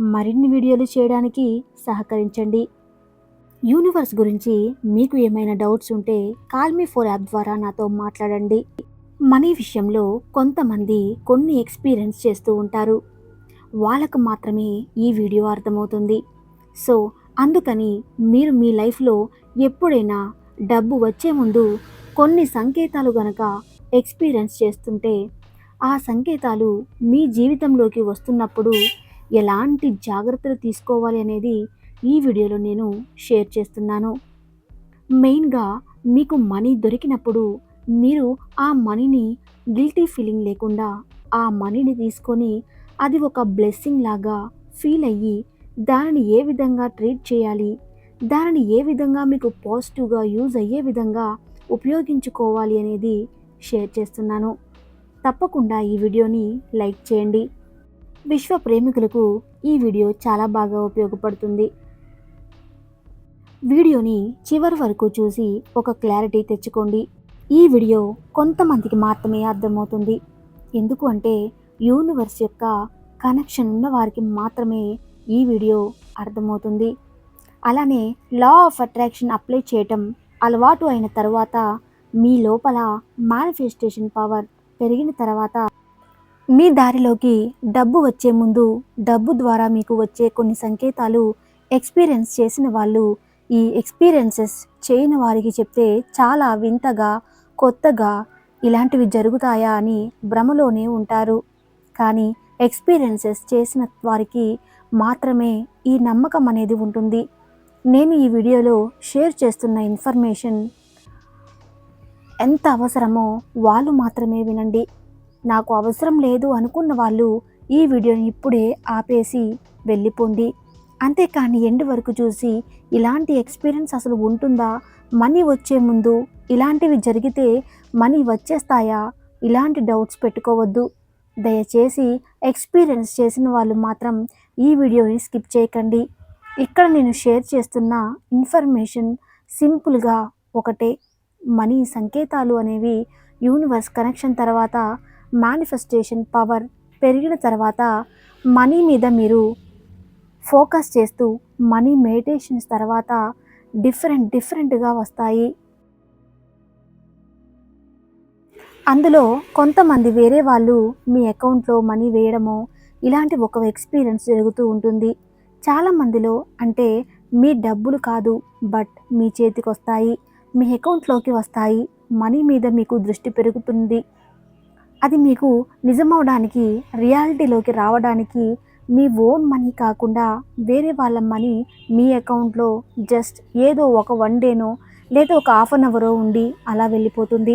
మరిన్ని వీడియోలు చేయడానికి సహకరించండి. యూనివర్స్ గురించి మీకు ఏమైనా డౌట్స్ ఉంటే కాల్మీ ఫోర్ యాప్ ద్వారా నాతో మాట్లాడండి. మనీ విషయంలో కొంతమంది కొన్ని ఎక్స్పీరియన్స్ చేస్తూ ఉంటారు. వాళ్ళకు మాత్రమే ఈ వీడియో అర్థమవుతుంది. సో అందుకని మీరు మీ లైఫ్లో ఎప్పుడైనా డబ్బు వచ్చే ముందు కొన్ని సంకేతాలు గనక ఎక్స్పీరియన్స్ చేస్తుంటే ఆ సంకేతాలు మీ జీవితంలోకి వస్తున్నప్పుడు ఎలాంటి జాగ్రత్తలు తీసుకోవాలి అనేది ఈ వీడియోలో నేను షేర్ చేస్తున్నాను. మెయిన్గా మీకు మనీ దొరికినప్పుడు మీరు ఆ మనీని గిల్టీ ఫీలింగ్ లేకుండా ఆ మనీని తీసుకొని అది ఒక బ్లెస్సింగ్ లాగా ఫీల్ అయ్యి దానిని ఏ విధంగా ట్రీట్ చేయాలి దానిని ఏ విధంగా మీకు పాజిటివ్గా యూజ్ అయ్యే విధంగా ఉపయోగించుకోవాలి అనేది షేర్ చేస్తున్నాను. తప్పకుండా ఈ వీడియోని లైక్ చేయండి. విశ్వ ప్రేమికులకు ఈ వీడియో చాలా బాగా ఉపయోగపడుతుంది. వీడియోని చివరి వరకు చూసి ఒక క్లారిటీ తెచ్చుకోండి. ఈ వీడియో కొంతమందికి మాత్రమే అర్థమవుతుంది. ఎందుకు అంటే యూనివర్స్ యొక్క కనెక్షన్ ఉన్న వారికి మాత్రమే ఈ వీడియో అర్థమవుతుంది. అలానే లా ఆఫ్ అట్రాక్షన్ అప్లై చేయటం అలవాటు అయిన తర్వాత మీ లోపల మేనిఫెస్టేషన్ పవర్ పెరిగిన తర్వాత మీ దారిలోకి డబ్బు వచ్చే ముందు డబ్బు ద్వారా మీకు వచ్చే కొన్ని సంకేతాలు ఎక్స్పీరియన్స్ చేసిన వాళ్ళు ఈ ఎక్స్పీరియన్సెస్ చేయని వారికి చెప్తే చాలా వింతగా కొత్తగా ఇలాంటివి జరుగుతాయా అని భ్రమలోనే ఉంటారు. కానీ ఎక్స్పీరియన్సెస్ చేసిన వారికి మాత్రమే ఈ నమ్మకం అనేది ఉంటుంది. నేను ఈ వీడియోలో షేర్ చేస్తున్న ఇన్ఫర్మేషన్ ఎంత అవసరమో వాళ్ళు మాత్రమే వినండి. నాకు అవసరం లేదు అనుకున్న వాళ్ళు ఈ వీడియోని ఇప్పుడే ఆపేసి వెళ్ళిపోండి. అంతేకాని ఎండ్ వరకు చూసి ఇలాంటి ఎక్స్పీరియన్స్ అసలు ఉంటుందా? మనీ వచ్చే ముందు ఇలాంటివి జరిగితే మనీ వచ్చేస్తాయా? ఇలాంటి డౌట్స్ పెట్టుకోవద్దు. దయచేసి ఎక్స్పీరియన్స్ చేసిన వాళ్ళు మాత్రం ఈ వీడియోని స్కిప్ చేయకండి. ఇక్కడ నేను షేర్ చేస్తున్న ఇన్ఫర్మేషన్ సింపుల్గా ఒకటే. మనీ సంకేతాలు అనేవి యూనివర్స్ కనెక్షన్ తర్వాత మేనిఫెస్టేషన్ పవర్ పెరిగిన తర్వాత మనీ మీద మీరు ఫోకస్ చేస్తూ మనీ మెడిటేషన్స్ తర్వాత డిఫరెంట్ డిఫరెంట్గా వస్తాయి. అందులో కొంతమంది వేరే వాళ్ళు మీ అకౌంట్లో మనీ వేయడమో ఇలాంటి ఒక ఎక్స్పీరియన్స్ జరుగుతూ ఉంటుంది. చాలామందిలో అంటే మీ డబ్బులు కాదు బట్ మీ చేతికి వస్తాయి మీ అకౌంట్లోకి వస్తాయి మనీ మీద మీకు దృష్టి పెరుగుతుంది. అది మీకు నిజమవడానికి రియాలిటీలోకి రావడానికి మీ ఓన్ మనీ కాకుండా వేరే వాళ్ళ మనీ మీ అకౌంట్లో జస్ట్ ఏదో ఒక వన్ డేనో లేదా ఒక హాఫ్ అన్ అవరో ఉండి అలా వెళ్ళిపోతుంది.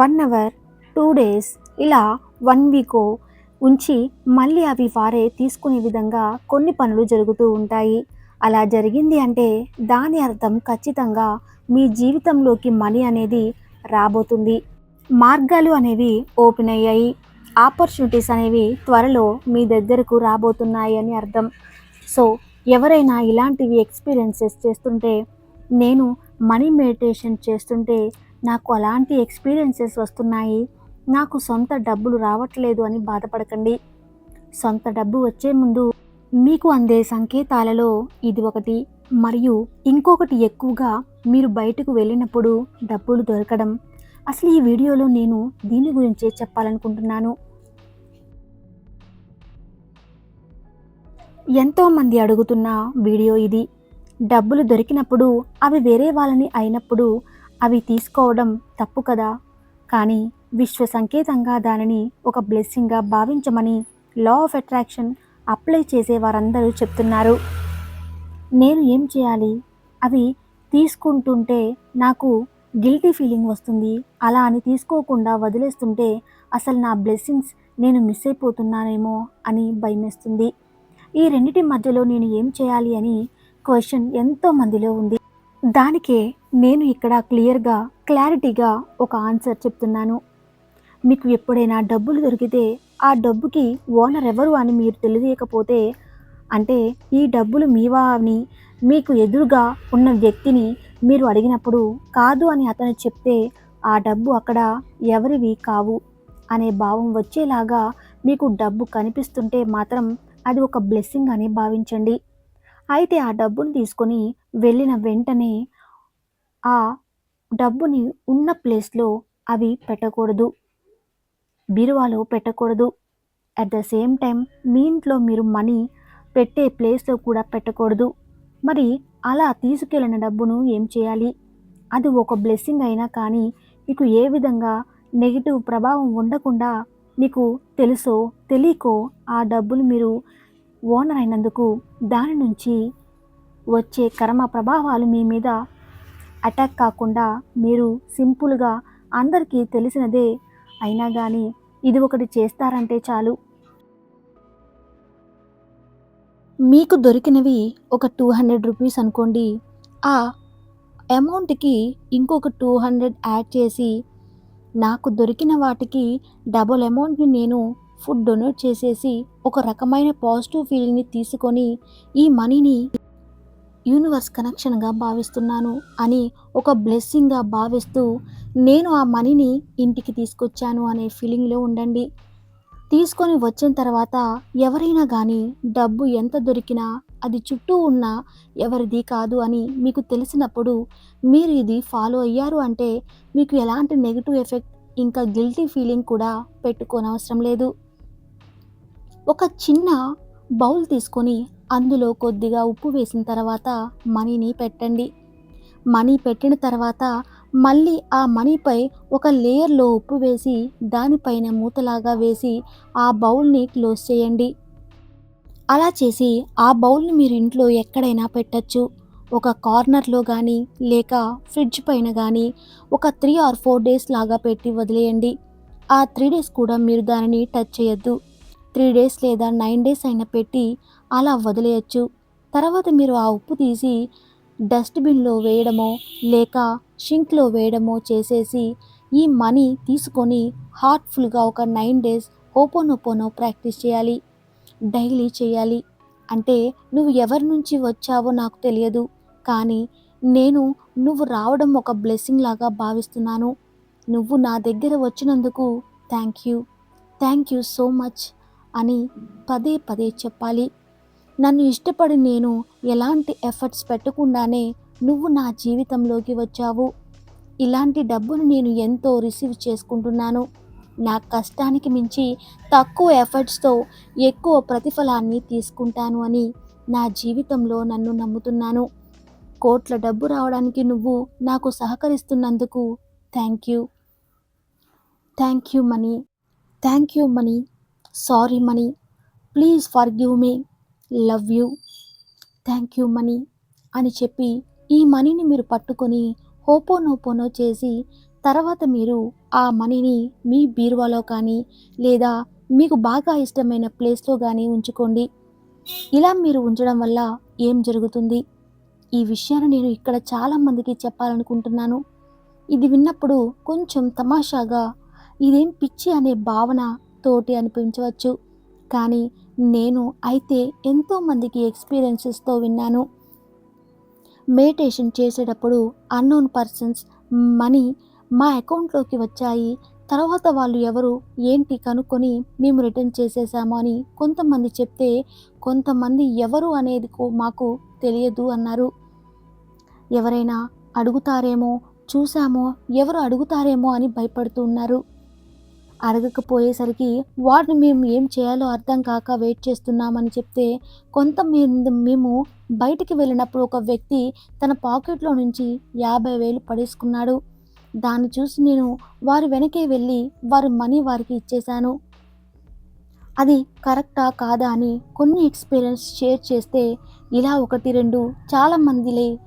వన్ అవర్ టూ డేస్ ఇలా వన్ వీకో ఉంచి మళ్ళీ అవి వారే తీసుకునే విధంగా కొన్ని పనులు జరుగుతూ ఉంటాయి. అలా జరిగింది అంటే దాని అర్థం ఖచ్చితంగా మీ జీవితంలోకి మనీ అనేది రాబోతుంది. మార్గాలు అనేవి ఓపెన్ అయ్యాయి. ఆపర్చునిటీస్ అనేవి త్వరలో మీ దగ్గరకు రాబోతున్నాయి అని అర్థం. సో ఎవరైనా ఇలాంటివి ఎక్స్పీరియన్సెస్ చేస్తుంటే నేను మనీ మెడిటేషన్ చేస్తుంటే నాకు అలాంటి ఎక్స్పీరియన్సెస్ వస్తున్నాయి. నాకు సొంత డబ్బులు రావట్లేదు అని బాధపడకండి. సొంత డబ్బు వచ్చే ముందు మీకు అందే సంకేతాలలో ఇది ఒకటి. మరియు ఇంకొకటి ఎక్కువగా మీరు బయటకు వెళ్ళినప్పుడు డబ్బులు దొరకడం. అసలు ఈ వీడియోలో నేను దీని గురించే చెప్పాలనుకుంటున్నాను. ఎంతోమంది అడుగుతున్న వీడియో ఇది. డబ్బులు దొరికినప్పుడు అవి వేరే వాళ్ళని అయినప్పుడు అవి తీసుకోవడం తప్పు కదా. కానీ విశ్వ సంకేతంగా దానిని ఒక బ్లెస్సింగ్గా భావించమని లా ఆఫ్ అట్రాక్షన్ అప్లై చేసే వారందరూ చెప్తున్నారు. నేను ఏం చేయాలి? అవి తీసుకుంటుంటే నాకు గిల్టీ ఫీలింగ్ వస్తుంది. అలా అని తీసుకోకుండా వదిలేస్తుంటే అసలు నా బ్లెస్సింగ్స్ నేను మిస్ అయిపోతున్నానేమో అని భయమేస్తుంది. ఈ రెండిటి మధ్యలో నేను ఏం చేయాలి అని క్వశ్చన్ ఎంతో మందిలో ఉంది. దానికే నేను ఇక్కడ క్లియర్గా క్లారిటీగా ఒక ఆన్సర్ చెప్తున్నాను. మీకు ఎప్పుడైనా డబ్బులు దొరికితే ఆ డబ్బుకి ఓనర్ ఎవరు అని మీరు తెలియకపోతే అంటే ఈ డబ్బులు మీవా అని మీకు ఎదురుగా ఉన్న వ్యక్తిని మీరు అడిగినప్పుడు కాదు అని అతను చెప్తే ఆ డబ్బు అక్కడ ఎవరివి కావు అనే భావం వచ్చేలాగా మీకు డబ్బు కనిపిస్తుంటే మాత్రం అది ఒక బ్లెస్సింగ్ అని భావించండి. అయితే ఆ డబ్బును తీసుకొని వెళ్ళిన వెంటనే ఆ డబ్బుని ఉన్న ప్లేస్లో అవి పెట్టకూడదు. బీరువాలో పెట్టకూడదు. అట్ ద సేమ్ టైం మీ ఇంట్లో మీరు మనీ పెట్టే ప్లేస్లో కూడా పెట్టకూడదు. మరి అలా తీసుకెళ్ళిన డబ్బును ఏం చేయాలి? అది ఒక బ్లెస్సింగ్ అయినా కానీ మీకు ఏ విధంగా నెగిటివ్ ప్రభావం ఉండకుండా మీకు తెలుసో తెలియకో ఆ డబ్బులు మీరు ఓనర్ అయినందుకు దాని నుంచి వచ్చే కర్మ ప్రభావాలు మీ మీద అటాక్ కాకుండా మీరు సింపుల్గా అందరికీ తెలిసినదే అయినా కానీ ఇది ఒకటి చేస్తారంటే చాలు. మీకు దొరికినవి ఒక టూ హండ్రెడ్ రూపీస్ అనుకోండి. ఆ అమౌంట్కి ఇంకొక టూ హండ్రెడ్ యాడ్ చేసి నాకు దొరికిన వాటికి డబుల్ అమౌంట్ని నేను ఫుడ్ డొనేట్ చేసేసి ఒక రకమైన పాజిటివ్ ఫీలింగ్ని తీసుకొని ఈ మనీని యూనివర్స్ కనెక్షన్గా భావిస్తున్నాను అని ఒక బ్లెస్సింగ్గా భావిస్తూ నేను ఆ మనీని ఇంటికి తీసుకొచ్చాను అనే ఫీలింగ్లో ఉండండి. తీసుకొని వచ్చిన తర్వాత ఎవరైనా కానీ డబ్బు ఎంత దొరికినా అది చుట్టూ ఉన్న ఎవరిది కాదు అని మీకు తెలిసినప్పుడు మీరు ఇది ఫాలో అయ్యారు అంటే మీకు ఎలాంటి నెగిటివ్ ఎఫెక్ట్ ఇంకా గిల్టీ ఫీలింగ్ కూడా పెట్టుకోనవసరం లేదు. ఒక చిన్న బౌల్ తీసుకొని అందులో కొద్దిగా ఉప్పు వేసిన తర్వాత మనీని పెట్టండి. మనీ పెట్టిన తర్వాత మళ్ళీ ఆ మనీపై ఒక లేయర్లో ఉప్పు వేసి దానిపైన మూతలాగా వేసి ఆ బౌల్ని క్లోజ్ చేయండి. అలా చేసి ఆ బౌల్ని మీరు ఇంట్లో ఎక్కడైనా పెట్టచ్చు. ఒక కార్నర్లో కానీ లేక ఫ్రిడ్జ్ పైన కానీ ఒక త్రీ ఆర్ ఫోర్ డేస్ లాగా పెట్టి వదిలేయండి. ఆ త్రీ డేస్ కూడా మీరు దానిని టచ్ చేయొద్దు. త్రీ డేస్ లేదా నైన్ డేస్ అయినా పెట్టి అలా వదిలేయచ్చు. తర్వాత మీరు ఆ ఉప్పు తీసి డస్ట్బిన్లో వేయడమో లేక షింక్లో వేయడమో చేసేసి ఈ మనీ తీసుకొని హార్ట్ఫుల్గా ఒక నైన్ డేస్ ఓపోనోపోనో ప్రాక్టీస్ చేయాలి. డైలీ చేయాలి. అంటే నువ్వు ఎవరి నుంచి వచ్చావో నాకు తెలియదు. కానీ నేను నువ్వు రావడం ఒక బ్లెస్సింగ్ లాగా భావిస్తున్నాను. నువ్వు నా దగ్గర వచ్చినందుకు thank you. Thank you so much అని పదే పదే చెప్పాలి. నన్ను ఇష్టపడి నేను ఎలాంటి ఎఫర్ట్స్ పెట్టకుండానే నువ్వు నా జీవితంలోకి వచ్చావు. ఇలాంటి డబ్బును నేను ఎంతో రిసీవ్ చేసుకుంటున్నాను. నా కష్టానికి మించి తక్కువ ఎఫర్ట్స్తో ఎక్కువ ప్రతిఫలాన్ని తీసుకుంటాను అని నా జీవితంలో నన్ను నమ్ముతున్నాను. కోట్ల డబ్బు రావడానికి నువ్వు నాకు సహకరిస్తున్నందుకు thank you. Thank you money. Thank you money. Sorry money. Please forgive me. Love you thank you money అని చెప్పి ఈ మనీని మీరు పట్టుకొని హోపోనోపోనో చేసి తర్వాత మీరు ఆ మనీని మీ బీరువాలో కానీ లేదా మీకు బాగా ఇష్టమైన ప్లేస్లో కానీ ఉంచుకోండి. ఇలా మీరు ఉంచడం వల్ల ఏం జరుగుతుంది? ఈ విషయాన్ని నేను ఇక్కడ చాలామందికి చెప్పాలనుకుంటున్నాను. ఇది విన్నప్పుడు కొంచెం తమాషాగా ఇదేం పిచ్చి అనే భావన తోటి అనిపించవచ్చు. కానీ నేను అయితే ఎంతోమందికి ఎక్స్పీరియన్సెస్తో విన్నాను. మెడిటేషన్ చేసేటప్పుడు అన్నోన్ పర్సన్స్ మనీ మా అకౌంట్లోకి వచ్చాయి. తర్వాత వాళ్ళు ఎవరు ఏంటి కనుక్కొని మేము రిటర్న్ చేసేసాము అని కొంతమంది చెప్తే కొంతమంది ఎవరు అనేది మాకు తెలియదు అన్నారు. ఎవరైనా అడుగుతారేమో చూసామో ఎవరు అడుగుతారేమో అని భయపడుతున్నారు అడగకపోయేసరికి వాటిని మేము ఏం చేయాలో అర్థం కాక వెయిట్ చేస్తున్నామని చెప్తే కొంతమంది మేము బయటికి వెళ్ళినప్పుడు ఒక వ్యక్తి తన పాకెట్లో నుంచి యాభై వేలు పడేసుకున్నాడు. దాన్ని చూసి నేను వారి వెనకే వెళ్ళి వారి మనీ వారికి ఇచ్చేశాను. అది కరెక్టా కాదా అని కొన్ని ఎక్స్పీరియన్స్ షేర్ చేస్తే ఇలా ఒకటి రెండు చాలామందిలే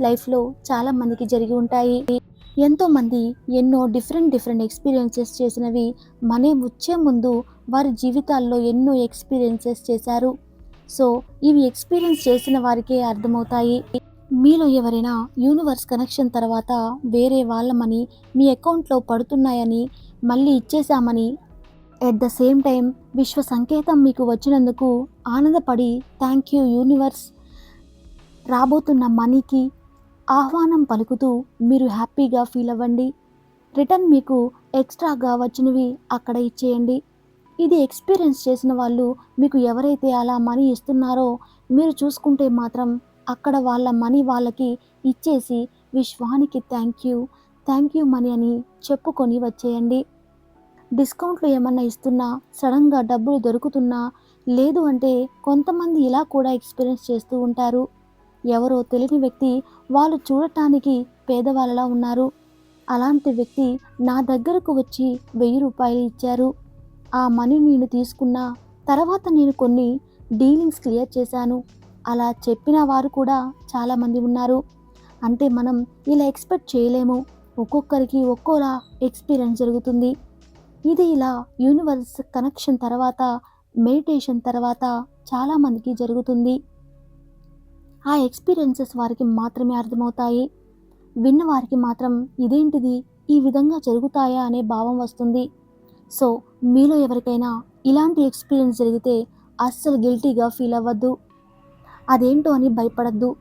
లైఫ్లో చాలామందికి జరిగి ఉంటాయి. ఎంతోమంది ఎన్నో డిఫరెంట్ డిఫరెంట్ ఎక్స్పీరియన్సెస్ చేసినవి మనే వచ్చే ముందు వారి జీవితాల్లో ఎన్నో ఎక్స్పీరియన్సెస్ చేశారు. సో ఇవి ఎక్స్పీరియన్స్ చేసిన వారికే అర్థమవుతాయి. మీలో ఎవరైనా యూనివర్స్ కనెక్షన్ తర్వాత వేరే వాళ్ళమని మీ అకౌంట్లో పడుతున్నాయని మళ్ళీ ఇచ్చేశామని ఎట్ ద సేమ్ టైం విశ్వ సంకేతం మీకు వచ్చినందుకు ఆనందపడి థ్యాంక్ యూ యూనివర్స్. రాబోతున్న మనీకి ఆహ్వానం పలుకుతూ మీరు హ్యాపీగా ఫీల్ అవ్వండి. రిటర్న్ మీకు ఎక్స్ట్రాగా వచ్చినవి అక్కడ ఇచ్చేయండి. ఇది ఎక్స్పీరియన్స్ చేసిన వాళ్ళు మీకు ఎవరైతే అలా మనీ ఇస్తున్నారో మీరు చూసుకుంటే మాత్రం అక్కడ వాళ్ళ మనీ వాళ్ళకి ఇచ్చేసి విశ్వానికి thank you thank you money అని చెప్పుకొని వచ్చేయండి. డిస్కౌంట్లు ఏమన్నా ఇస్తున్నా సడన్గా డబ్బులు దొరుకుతున్నా లేదు అంటే కొంతమంది ఇలా కూడా ఎక్స్పీరియన్స్ చేస్తూ ఉంటారు. ఎవరో తెలియని వ్యక్తి వాళ్ళు చూడటానికి పేదవాళ్ళలా ఉన్నారు. అలాంటి వ్యక్తి నా దగ్గరకు వచ్చి వెయ్యి రూపాయలు ఇచ్చారు. ఆ మనీ నేను తీసుకున్నా తర్వాత నేను కొన్ని డీలింగ్స్ క్లియర్ చేశాను. అలా చెప్పిన వారు కూడా చాలామంది ఉన్నారు. అంటే మనం ఇలా ఎక్స్పెక్ట్ చేయలేము. ఒక్కొక్కరికి ఒక్కోలా ఎక్స్పీరియన్స్ జరుగుతుంది. ఇది ఇలా యూనివర్స్ కనెక్షన్ తర్వాత మెడిటేషన్ తర్వాత చాలామందికి జరుగుతుంది. ఆ ఎక్స్పీరియన్సెస్ వారికి మాత్రమే అర్థమవుతాయి. విన్న వారికి మాత్రం ఇదేంటిది? ఈ విధంగా జరుగుతాయా అనే భావం వస్తుంది. సో మీలో ఎవరికైనా ఇలాంటి ఎక్స్పీరియన్స్ జరిగితే అస్సలు గిల్టీగా ఫీల్ అవ్వద్దు. అదేంటో అని భయపడద్దు.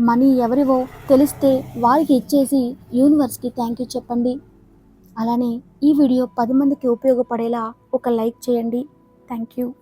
మనీ ఎవరివో తెలిస్తే వారికి ఇచ్చేసి యూనివర్స్కి థ్యాంక్ యూ చెప్పండి. అలానే ఈ వీడియో పది మందికి ఉపయోగపడేలా ఒక లైక్ చేయండి. Thank you.